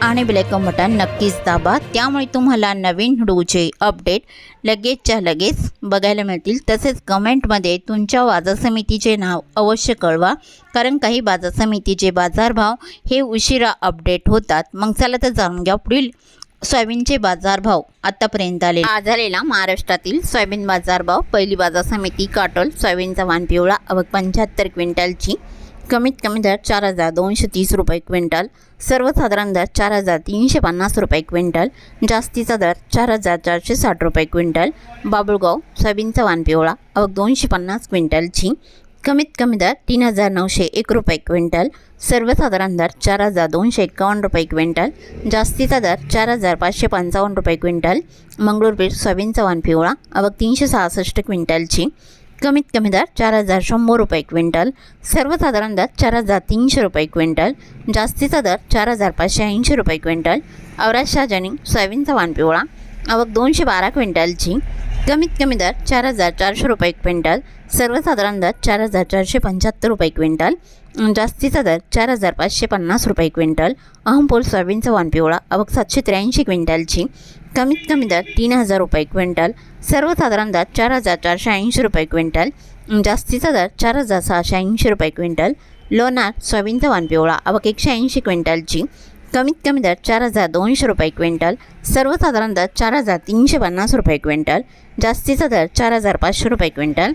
आणि bell icon button नक्कीच दाबा. त्यामुळे तुम्हाला नवीन व्हिडिओचे अपडेट लगेचच्या लगेच बघायला मिळतील. तसेच कमेंटमध्ये तुमच्या बाजार समितीचे नाव अवश्य कळवा. कारण काही बाजार समितीचे बाजारभाव हे उशिरा अपडेट होतात. मग चला तर जाणून घ्या पुढील सोयाबीनचे बाजारभाव आतापर्यंत आले आज आलेला महाराष्ट्रातील सोयाबीन बाजारभाव. पहिली बाजार समिती काटोल सोयाबीनचा वाण पिवळा अवघ पंच्याहत्तर क्विंटलची. कमीत कमी दर चार हजार दोनशे तीस रुपये क्विंटल सर्वसाधारण दर चार हजार तीनशे पन्नास रुपये क्विंटल जास्तीचा दर चार हजार चारशे साठ रुपये क्विंटल बाबुळगाव सोयाबीनचा वान पिवळा अवक दोनशे पन्नास क्विंटलची कमीत कमी दर तीन हजार नऊशे एक रुपये क्विंटल सर्वसाधारण दर चार हजार दोनशे एकावन्न रुपये क्विंटल जास्तीचा दर चार हजार पाचशे पंचावन्न रुपये क्विंटल मंगळूरपीठ सोयाबीनचा वान पिवळा अवक तीनशे सहासष्ट क्विंटलची कमीत कमी दर चार हजार शंभर रुपये क्विंटल. सर्वसाधारण दर चार हजार तीनशे रुपये क्विंटल. जास्तीचा दर चार हजार पाचशे ऐंशी रुपये क्विंटल. औराज शाहजनी सोयाबीनचा वाण पिवळा. अवक दोनशे बारा क्विंटलची. कमीत कमी दर चार हजार चारशे रुपये क्विंटल सर्वसाधारण दर चार हजार चारशे पंच्याहत्तर रुपये क्विंटल जास्तीचा दर चार हजार पाचशे पन्नास रुपये क्विंटल अहमपूर सोयाबीनचा वाण पिवळा अवघ सातशे त्र्याऐंशी क्विंटलची. कमीत कमी दर तीन हजार रुपये क्विंटल सर्वसाधारण दर चार हजार चारशे ऐंशी रुपये क्विंटल जास्तीचा दर चार हजार सहाशे ऐंशी रुपये क्विंटल लोणार सोयाबीनचा वाण पिवळा अवक एकशे ऐंशी क्विंटलची. कमीत कमी दर चार हजार दोनशे रुपये क्विंटल सर्वसाधारण दर चार हजार तीनशे पन्नास रुपये क्विंटल जास्तीचा दर चार हजार पाचशे रुपये क्विंटल.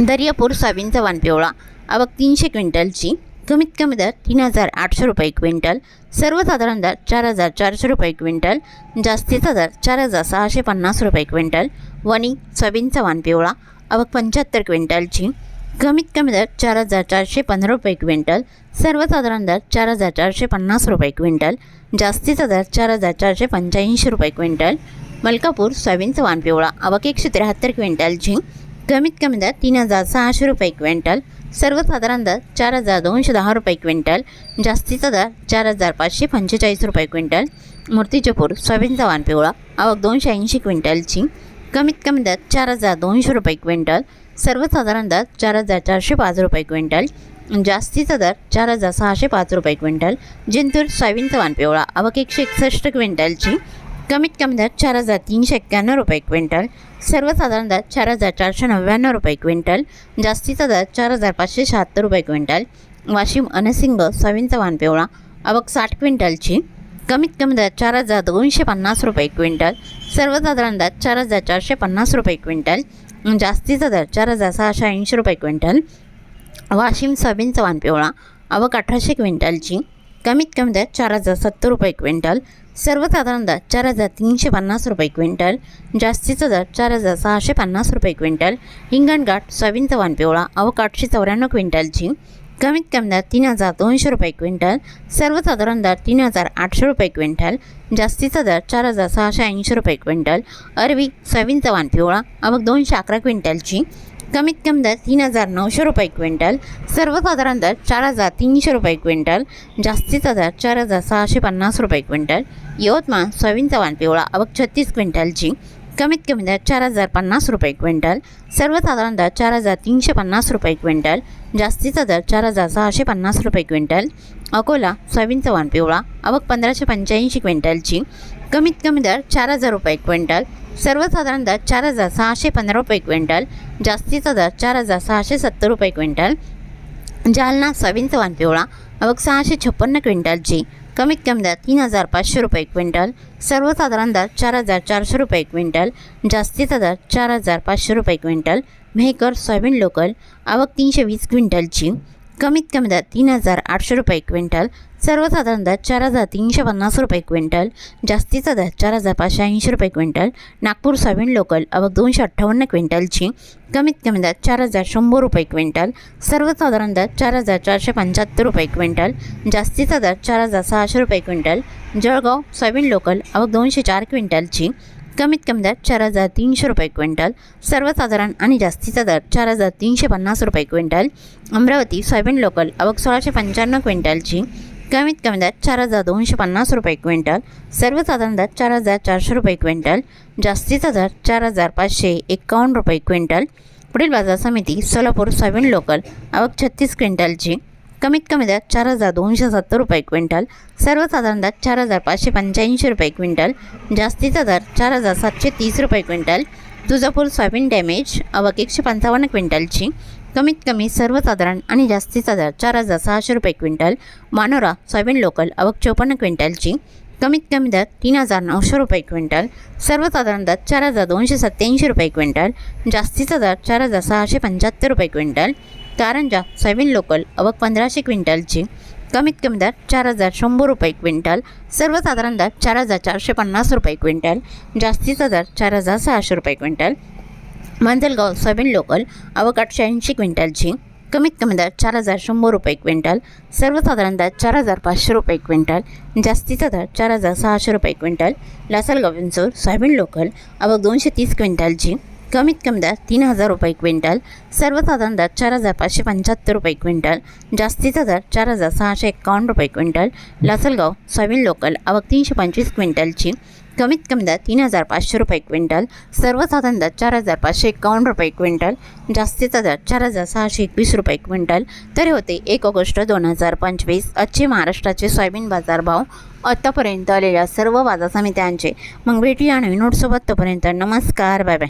दर्यापूर सोयाबीनचा वाण पिवळा आवक तीनशे क्विंटलची कमीत कमी दर तीन हजार आठशे रुपये क्विंटल सर्वसाधारण दर चार हजार चारशे रुपये क्विंटल जास्तीचा दर चार हजार सहाशे पन्नास रुपये क्विंटल. वणी सोयाबीनचा वाण पिवळा आवक पंच्याहत्तर क्विंटलची कमीत कमी दर चार हजार चारशे पंधरा रुपये क्विंटल सर्वसाधारण दर चार हजार चारशे पन्नास रुपये क्विंटल जास्तीचा दर चार हजार चारशे पंच्याऐंशी रुपये क्विंटल मलकापूर सोयाबीनचा वाण पिवळा अवक एकशे त्र्याहत्तर क्विंटल झिंग कमीत कमी दर तीन हजार सहाशे रुपये क्विंटल सर्वसाधारण दर चार हजार दोनशे दहा रुपये क्विंटल जास्तीचा दर चार हजार पाचशे पंचेचाळीस रुपये क्विंटल मूर्तीचपूर सोयाबीनचा वाण पिवळा अवक दोनशे ऐंशी क्विंटल झिंग कमीत कमी दर चार हजार दोनशे रुपये क्विंटल सर्वसाधारण दर चार हजार चारशे पाच रुपये क्विंटल जास्तीचा दर चार हजार सहाशे पाच रुपये क्विंटल जिंतूर सोयाबीनचा वाण पिवळा अवक एकशे एकसष्ट क्विंटलची कमीत कमी दर चार हजार तीनशे एक्क्याण्णव रुपये क्विंटल सर्वसाधारण दर चार हजार चारशे नव्याण्णव रुपये क्विंटल जास्तीचा दर चार हजार पाचशे शहात्तर रुपये क्विंटल वाशिम अनसिंग सोयाबीनचा वाण पिवळा अवक साठ क्विंटलची कमीत कमी दर चार हजार दोनशे पन्नास रुपये क्विंटल सर्वसाधारण दर चार हजार चारशे पन्नास रुपये क्विंटल जास्तीचा दर चार हजार सहाशे ऐंशी रुपये क्विंटल वाशिम सोयाबीनचा वान पिवळा अवक अठराशे क्विंटलची कमीत कमी दर चार हजार सत्तर रुपये क्विंटल सर्वसाधारण दर चार हजार तीनशे पन्नास रुपये क्विंटल जास्तीचा दर चार हजार सहाशे पन्नास रुपये क्विंटल हिंगणघाट सोयाबीनचा वान पिवळा अवक आठशे चौऱ्याण्णव क्विंटलची कमीत कमी दर तीन हजार दोनशे रुपये क्विंटल सर्वसाधारण दर तीन हजार आठशे रुपये क्विंटल जास्तीचा दर चार हजार सहाशे ऐंशी रुपये क्विंटल अरवी सोयाबीनचा वाण पिवळा अवक दोनशे अकरा क्विंटलची कमीत कमी दर तीन हजार नऊशे रुपये क्विंटल सर्वसाधारण दर चार हजार तीनशे रुपये क्विंटल जास्तीचा दर चार हजार सहाशे पन्नास रुपये क्विंटल यवतमाळ सोयाबीनचा वाण पिवळा अवघ छत्तीस क्विंटलची कमीत कमी दर चार हजार पन्नास रुपये क्विंटल सर्वसाधारण दर चार हजार तीनशे पन्नास रुपये क्विंटल जास्तीचा दर चार हजार सहाशे पन्नास रुपये क्विंटल अकोला सोयाबीनचा वाण पिवळा अवक पंधराशे पंच्याऐंशी क्विंटलची कमीत कमी दर चार हजार रुपये क्विंटल सर्वसाधारण दर चार हजार सहाशे पंधरा रुपये क्विंटल जास्तीचा दर चार हजार सहाशे सत्तर रुपये क्विंटल जालना सोयाबीनचा वाण पिवळा अवक सहाशे छप्पन्न क्विंटलची कमीत कमी दर तीन हजार पाचशे रुपये क्विंटल सर्वसाधारण दर चार हजार चारशे रुपये क्विंटल जास्तीचा दर चार हजार पाचशे रुपये क्विंटल मेहकर सोयाबीन लोकल आवक तीनशे वीस क्विंटलची कमीत कमी दर तीन हजार आठशे रुपये क्विंटल सर्वसाधारण दर चार हजार तीनशे पन्नास रुपये क्विंटल जास्तीचा दर चार हजार पाचशे ऐंशी रुपये क्विंटल नागपूर सोयाबीन लोकल अवघ दोनशे अठ्ठावन्न क्विंटलची कमीत कमी दर चार हजार शंभर रुपये क्विंटल सर्वसाधारण दर चार हजार चारशे पंच्याहत्तर रुपये क्विंटल जास्तीचा दर चार हजार सहाशे रुपये क्विंटल जळगाव सोयाबीन लोकल अवघ दोनशे चार क्विंटलची कमीत कमी दर चार हजार तीनशे रुपये क्विंटल सर्वसाधारण आणि जास्तीचा दर चार हजार तीनशे पन्नास रुपये क्विंटल अमरावती सोयाबीन लोकल आवक सोळाशे पंच्याण्णव क्विंटलची कमीत कमी दर चार हजार दोनशे पन्नास रुपये क्विंटल सर्वसाधारण दर चार हजार चारशे रुपये क्विंटल जास्तीचा दर चार हजार पाचशे एकावन्न रुपये क्विंटल. पुढील बाजार समिती सोलापूर सोयाबीन लोकल आवक छत्तीस क्विंटलची कमीत कमी दरात चार हजार दोनशे सत्तर रुपये क्विंटल सर्वसाधारण दर चार हजार पाचशे पंच्याऐंशी रुपये क्विंटल जास्तीचा दर चार हजार सातशे तीस रुपये क्विंटल तुळजापूर सोयाबीन डॅमेज आवक एकशे पंचावन्न क्विंटलची कमीत कमी सर्वसाधारण आणि जास्तीचा दर चार हजार सहाशे रुपये क्विंटल मानोरा सोयाबीन लोकल आवक चौपन्न क्विंटलची कमीत कमी दर तीन हजार नऊशे रुपये क्विंटल सर्वसाधारण दर चार हजार दोनशे सत्त्याऐंशी रुपये क्विंटल जास्तीचा दर चार हजार सहाशे पंच्याहत्तर रुपये क्विंटल कारंजा सोयाबीन लोकल आवक पंधराशे क्विंटलची कमीत कमी दर चार हजार शंभर रुपये क्विंटल सर्वसाधारण दर चार हजार चारशे पन्नास रुपये क्विंटल जास्तीचा दर चार हजार सहाशे रुपये क्विंटल. मांजलगाव सोयाबीन लोकल अवक आठशे ऐंशी क्विंटलची कमीत कमी दर चार हजार शंभर रुपये क्विंटल सर्वसाधारण दर चार हजार पाचशे रुपये क्विंटल जास्तीचा दर चार हजार सहाशे रुपये quintal. Lasalgaon Vinchur soybean local आवक दोनशे तीस क्विंटलची कमीत कमी दर तीन हजार रुपये क्विंटल सर्वसाधारण दर चार हजार पाचशे पंच्याहत्तर रुपये क्विंटल जास्तीचा दर चार हजार सहाशे एकावन्न रुपये क्विंटल लासलगाव सोयाबीन लोकल आवक तीनशे पंचवीस क्विंटलची कमीत कमी दर तीन हजार पाचशे रुपये क्विंटल सर्वसाधारण दर चार हजार पाचशे एकावन्न रुपये क्विंटल जास्तीचा दर चार हजार सहाशे एकवीस रुपये क्विंटल. तरी होते एक ऑगस्ट दोन हजार पंचवीस आजचे महाराष्ट्राचे सोयाबीन बाजारभाव आत्तापर्यंत आलेल्या सर्व बाजार समित्यांचे. मग भेटूया नवीन नोटसोबत तोपर्यंत नमस्कार बाय बाय